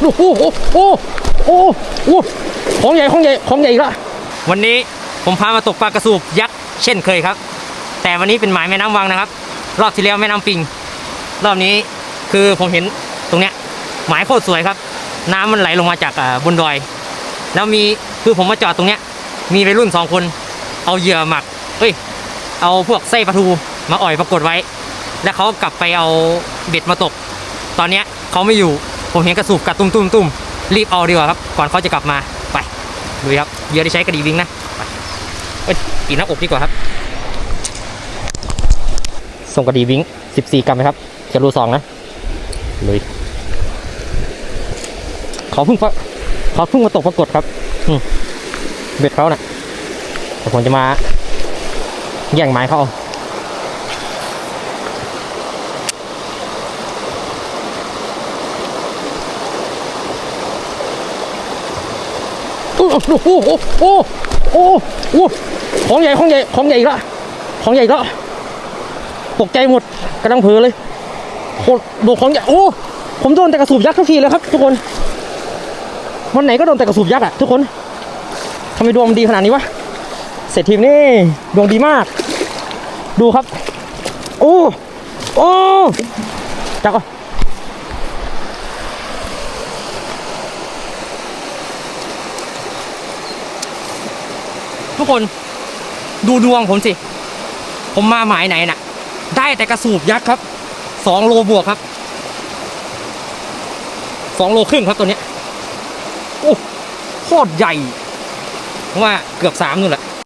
โอ้โหโอ้โหโอ้ของใหญ่ของใหญ่ของใหญ่อีกละวันนี้ผมพามาตกปลากระสูบยักษ์เช่นเคยครับ แต่วันนี้เป็นหมายแม่น้ำวังนะครับ รอบที่แล้วแม่น้ำปิง รอบนี้คือผมเห็นตรงเนี้ยหมายโคตรสวยครับ น้ำมันไหลลงมาจากบนดอย แล้วมีคือผมมาจอดตรงเนี้ย มีวัยรุ่นสองคน เอาเหยื่อหมักเอ้ยเอาพวกไส้ปลาทูมาอ่อยปรากฏไว้ แล้วเขากลับไปเอาเบ็ดมาตก ตอนเนี้ยเขาไม่อยู่ ผมเห็นกระสูบกัดตุ้มตุ้มตุ้มรีบเอาดีกว่าครับ ก่อนเขาจะกลับมาไปดูครับเยื่อที่ใช้กระดีวิงนะไปเอ้ยปีหน้าอกดีกว่าครับ ส่งกระดีวิง14 กรัมนะครับจะรูสองนะลุยเขาเพิ่งเขาเพิ่งมาตกปรากฏครับอืมเบ็ดเขาน่ะแต่ผมจะมาแย่งไม้เขาเอา โอ้โหโอ้โอ้โอ้ของใหญ่ของใหญ่ของใหญ่กและของใหญ่กและตกใจหมดกำลังเผลอเลยโคตรโดนของใหญ่โอ้ผมโดนแต่กระสูบยักษ์ทุกทีเลยครับ ทุกคนวันไหนก็โดนแต่กระสูบยักษ์อะทุกคนทำไมดวงมันดีขนาดนี้วะเศรษฐีมนี่ดวงดีมาก ดูครับ โอ้โอ้จักอะ ทุกคนดูดวงผมสิ ผมมาหมายไหนน่ะ ได้แต่กระสูบยักษ์ครับสองโลบวกครับสองโลครึ่งครับตัวเนี้ยโอ้โคตรใหญ่ว่าเกือบสามนู่นแหละ